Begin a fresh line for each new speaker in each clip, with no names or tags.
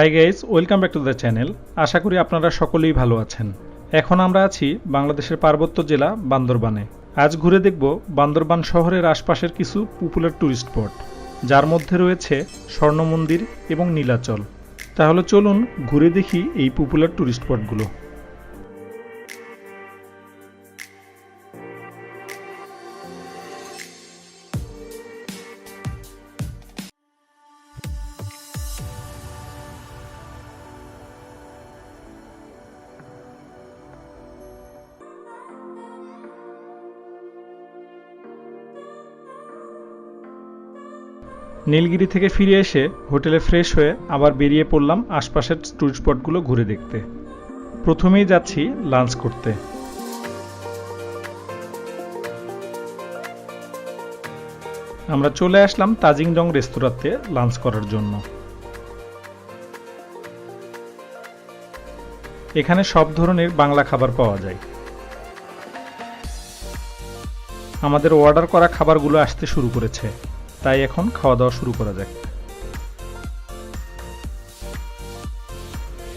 Hi guys welcome back to the channel আশা করি আপনারা সকলেই ভালো আছেন। এখন আমরা আছি বাংলাদেশের পার্বত্য জেলা বান্দরবানে। আজ ঘুরে দেখব বান্দরবান শহরের আশপাশের কিছু পপুলার ট্যুরিস্ট স্পট যার মধ্যে রয়েছে স্বর্ণ মন্দির এবং নীলাচল। তাহলে চলুন ঘুরে দেখি এই পপুলার ট্যুরিস্ট স্পটগুলো নীলগিরি থেকে ফিরে এসে হোটেলে ফ্রেশ হয়ে আবার বেরিয়ে পড়লাম আশপাশের ট্যুরিস্ট স্পটগুলো ঘুরে দেখতে। প্রথমেই যাচ্ছি লাঞ্চ করতে। আমরা চলে আসলাম তাজিংডং রেস্তোরাঁতে লাঞ্চ করার জন্য। এখানে সব ধরনের বাংলা খাবার পাওয়া যায়। আমাদের অর্ডার করা খাবারগুলো আসতে শুরু করেছে। তাই এখন খাওয়া দাওয়া শুরু করা যাক।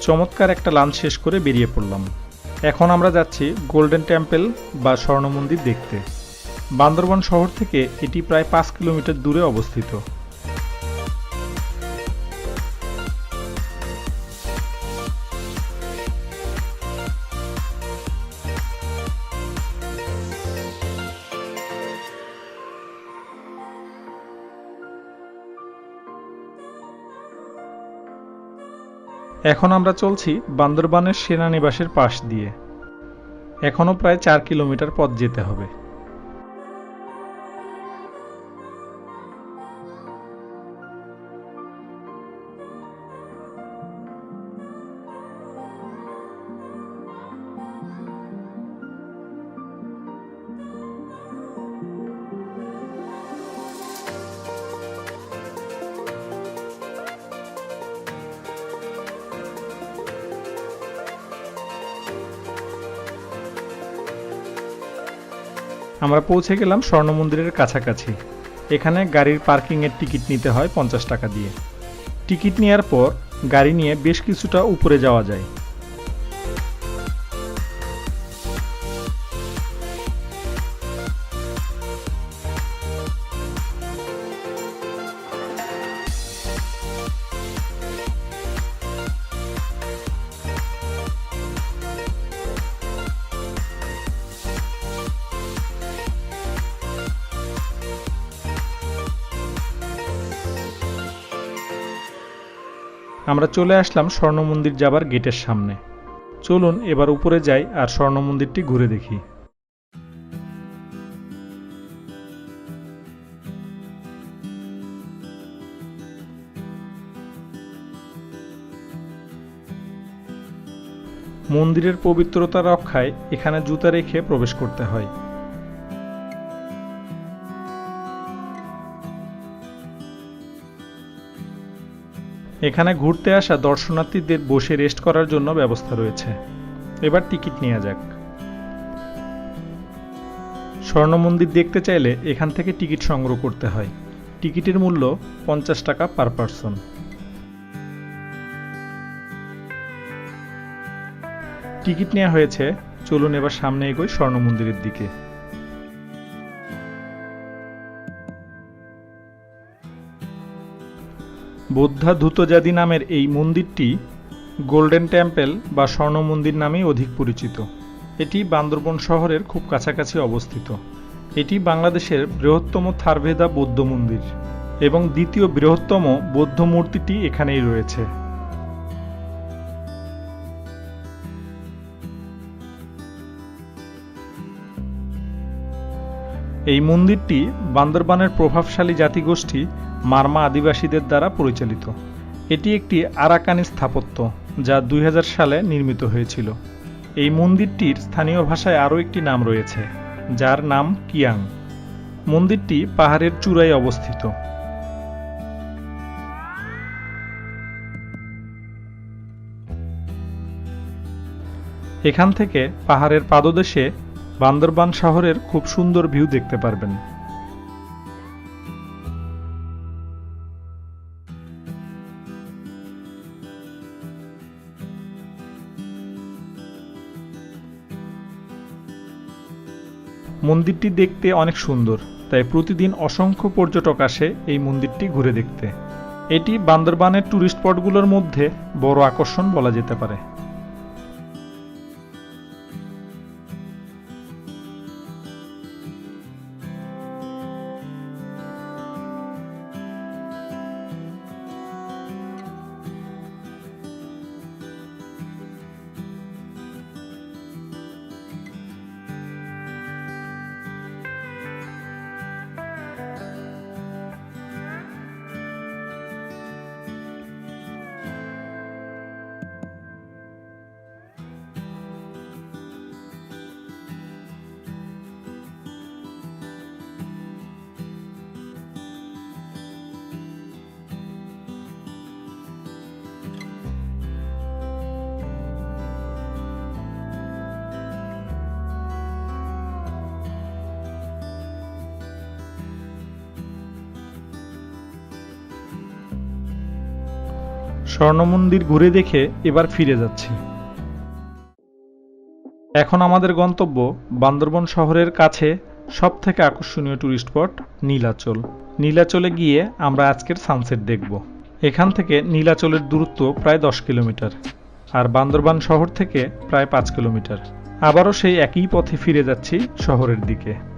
চমৎকার একটা লাঞ্চ শেষ করে বেরিয়ে পড়লাম। এখন আমরা যাচ্ছি গোল্ডেন টেম্পল বা স্বর্ণ মন্দির দেখতে। বান্দরবন শহর থেকে এটি প্রায় পাঁচ কিলোমিটার দূরে অবস্থিত। এখন আমরা চলছি বান্দরবানের সেনানিবাসের পাশ দিয়ে। এখনও প্রায় চার কিলোমিটার পথ যেতে হবে। আমরা পৌঁছে গেলাম স্বর্ণ মন্দিরের কাছাকাছি। এখানে গাড়ির পার্কিংয়ের টিকিট নিতে হয় পঞ্চাশ টাকা দিয়ে। টিকিট নেওয়ার পর গাড়ি নিয়ে বেশ কিছুটা উপরে যাওয়া যায়। আমরা চলে আসলাম স্বর্ণ মন্দির যাবার গেটের সামনে। চলুন এবার উপরে যাই আর স্বর্ণ মন্দিরটি ঘুরে দেখি। মন্দিরের পবিত্রতা রক্ষায় এখানে জুতা রেখে প্রবেশ করতে হয়। এখানে ঘুরতে আসা দর্শনার্থীদের বসে রেস্ট করার জন্য ব্যবস্থা রয়েছে। এবার টিকিট নেওয়া যাক। স্বর্ণ মন্দির দেখতে চাইলে এখান থেকে টিকিট সংগ্রহ করতে হয়। টিকিটের মূল্য পঞ্চাশ টাকা পার পারসন। টিকিট নেওয়া হয়েছে। চলুন এবার সামনে এগোই স্বর্ণ মন্দিরের দিকে। বোদ্ধা ধূতজাদি নামের এই মন্দিরটি গোল্ডেন টেম্পল বা স্বর্ণ মন্দির নামেই অধিক পরিচিত। এটি বান্দরবন শহরের খুব কাছাকাছি অবস্থিত। এটি বাংলাদেশের বৃহত্তম থারভেদা বৌদ্ধ মন্দির এবং দ্বিতীয় বৃহত্তম বৌদ্ধ মূর্তিটি এখানেই রয়েছে। এই মন্দিরটি বান্দরবানের প্রভাবশালী জাতিগোষ্ঠী মারমা আদিবাসীদের দ্বারা পরিচালিত। এটি একটি আরাকানি স্থাপত্য যা দুই হাজার সালে নির্মিত হয়েছিল। এই মন্দিরটির স্থানীয় ভাষায় আরও একটি নাম রয়েছে, যার নাম কিয়াং। মন্দিরটি পাহাড়ের চূড়ায় অবস্থিত। এখান থেকে পাহাড়ের পাদদেশে বান্দরবান শহরের খুব সুন্দর ভিউ দেখতে পারবেন। মন্দিরটি দেখতে অনেক সুন্দর, তাই প্রতিদিন অসংখ্য পর্যটক আসে এই মন্দিরটি ঘুরে দেখতে। এটি বান্দরবানের ট্যুরিস্ট স্পটগুলোর মধ্যে বড় আকর্ষণ বলা যেতে পারে। স্বর্ণ মন্দির ঘুরে দেখে এবার ফিরে যাচ্ছি। এখন আমাদের গন্তব্য বান্দরবন শহরের কাছে সব থেকে আকর্ষণীয় ট্যুরিস্ট স্পট নীলাচল। নীলাচলে গিয়ে আমরা আজকের সানসেট দেখব। এখান থেকে নীলাচলের দূরত্ব প্রায় দশ কিলোমিটার আর বান্দরবান শহর থেকে প্রায় পাঁচ কিলোমিটার। আবারও সেই একই পথে ফিরে যাচ্ছি শহরের দিকে।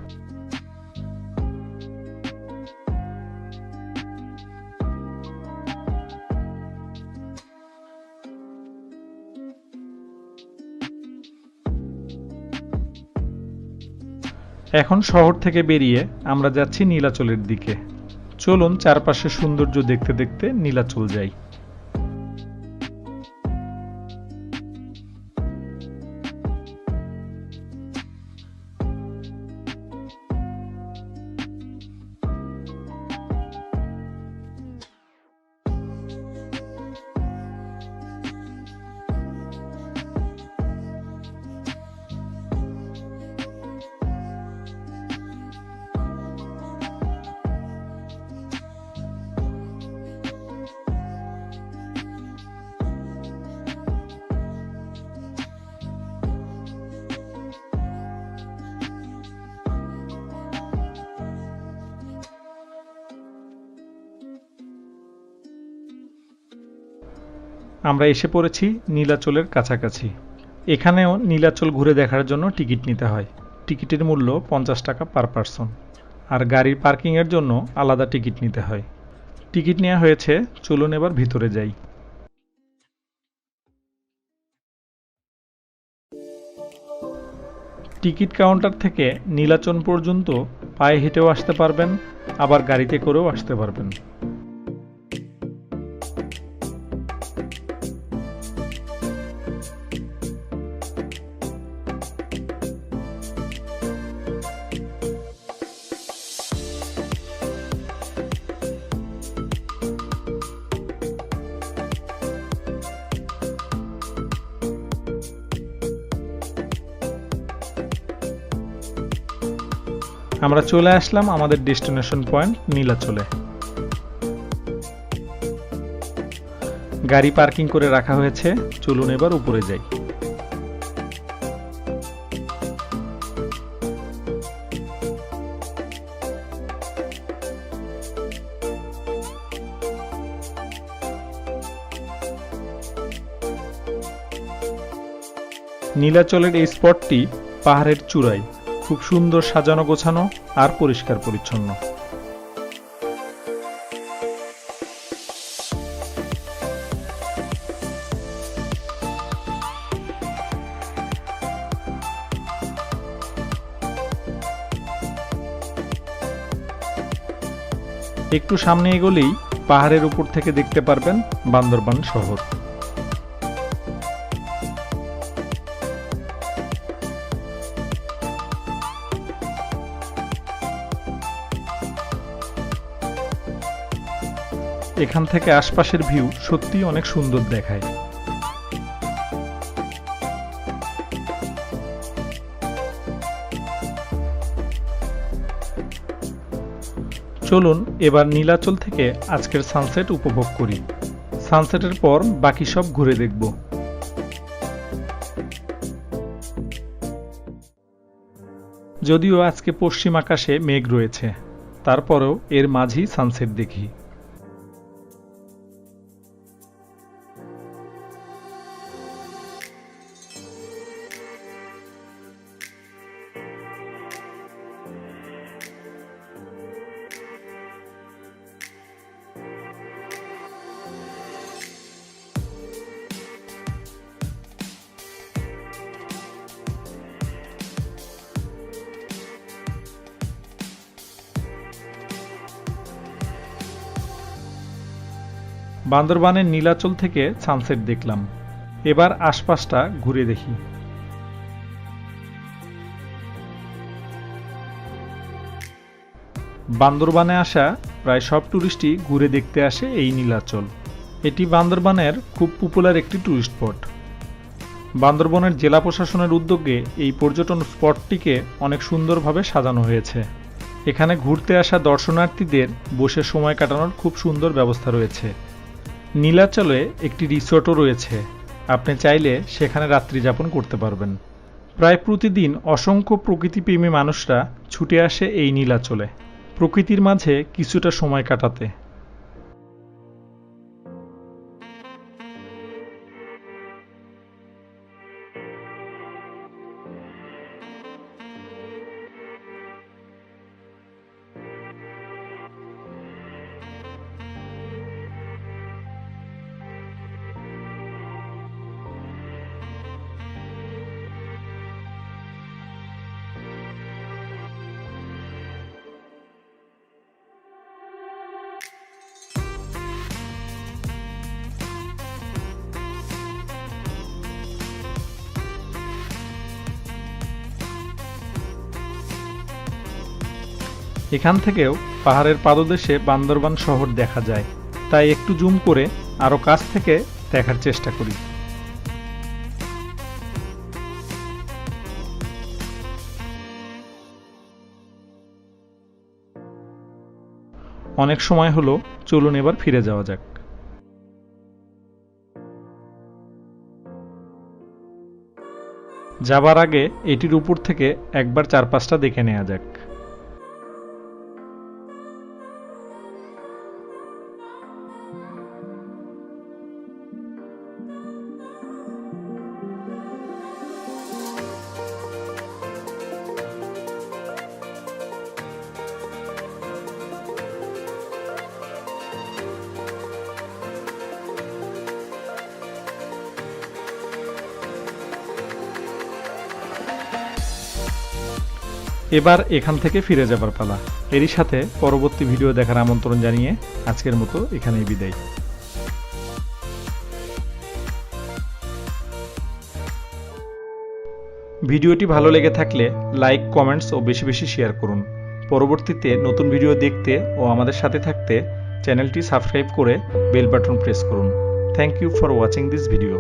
এখন শহর থেকে বেরিয়ে আমরা যাচ্ছি নীলাচলের দিকে। চলুন চারপাশের সৌন্দর্য দেখতে দেখতে নীলাচল যাই। আমরা এসে পড়েছি নীলাচলের কাছাকাছি। এখানেও নীলাচল ঘুরে দেখার জন্য টিকিট নিতে হয়। টিকিটের মূল্য পঞ্চাশ টাকা পার পারসন। আর গাড়ির পার্কিংয়ের জন্য আলাদা টিকিট নিতে হয়। টিকিট নেওয়া হয়েছে, চলুন এবার ভিতরে যাই। টিকিট কাউন্টার থেকে নীলাচল পর্যন্ত পায়ে হেঁটেও আসতে পারবেন, আবার গাড়িতে করেও আসতে পারবেন। আমরা চলে আসলাম আমাদের ডেস্টিনেশন পয়েন্ট নীলাচলে। গাড়ি পার্কিং করে রাখা হয়েছে, চলুন এবার উপরে যাই। নীলাচলের এই স্পটটি পাহাড়ের চূড়ায়। খুব সুন্দর সাজানো, গোছানো আর পরিষ্কার পরিচ্ছন্ন। একটু সামনে এগোলেই পাহাড়ের উপর থেকে দেখতে পারবেন বান্দরবান শহর। এখান থেকে আশপাশের ভিউ সত্যিই অনেক সুন্দর দেখায়। চলুন এবার নীলাচল থেকে আজকের সানসেট উপভোগ করি। সানসেটের পর বাকি সব ঘুরে দেখব। যদিও আজকে পশ্চিম আকাশে মেঘ রয়েছে, তারপরেও এর মাঝেই সানসেট দেখি। বান্দরবানের নীলাচল থেকে সানসেট দেখলাম। এবার আশপাশটা ঘুরে দেখি। বান্দরবানে আসা প্রায় সব ট্যুরিস্টই ঘুরে দেখতে আসে এই নীলাচল। এটি বান্দরবানের খুব পপুলার একটি ট্যুরিস্ট স্পট বান্দরবনের জেলা প্রশাসনের উদ্যোগে এই পর্যটন স্পটটিকে অনেক সুন্দরভাবে সাজানো হয়েছে। এখানে ঘুরতে আসা দর্শনার্থীদের বসে সময় কাটানোর খুব সুন্দর ব্যবস্থা রয়েছে। নীলাচলে একটি রিসোর্টও রয়েছে। আপনি চাইলে সেখানে রাত্রি যাপন করতে পারবেন। প্রায় প্রতিদিন অসংখ্য প্রকৃতিপ্রেমী মানুষরা ছুটে আসে এই নীলাচলে। প্রকৃতির মাঝে কিছুটা সময় কাটাতে। এখান থেকেও পাহাড়ের পাদদেশে বান্দরবান শহর দেখা যায়। তাই একটু জুম করে আরও কাছ থেকে দেখার চেষ্টা করি। অনেক সময় হলো, চলুন এবার ফিরে যাওয়া যাক। যাবার আগে এটির উপর থেকে একবার চারপাশটা দেখে নেওয়া যাক। এবার এখান থেকে ফিরে যাবার পালা। এরই সাথে পরবর্তী ভিডিও দেখার আমন্ত্রণ জানিয়ে আজকের মতো এখানেই বিদায়। ভিডিওটি ভালো লেগে থাকলে লাইক, কমেন্টস ও বেশি বেশি শেয়ার করুন। পরবর্তীতে নতুন ভিডিও দেখতে ও আমাদের সাথে থাকতে চ্যানেলটি সাবস্ক্রাইব করে বেল বাটন প্রেস করুন। Thank you for watching this video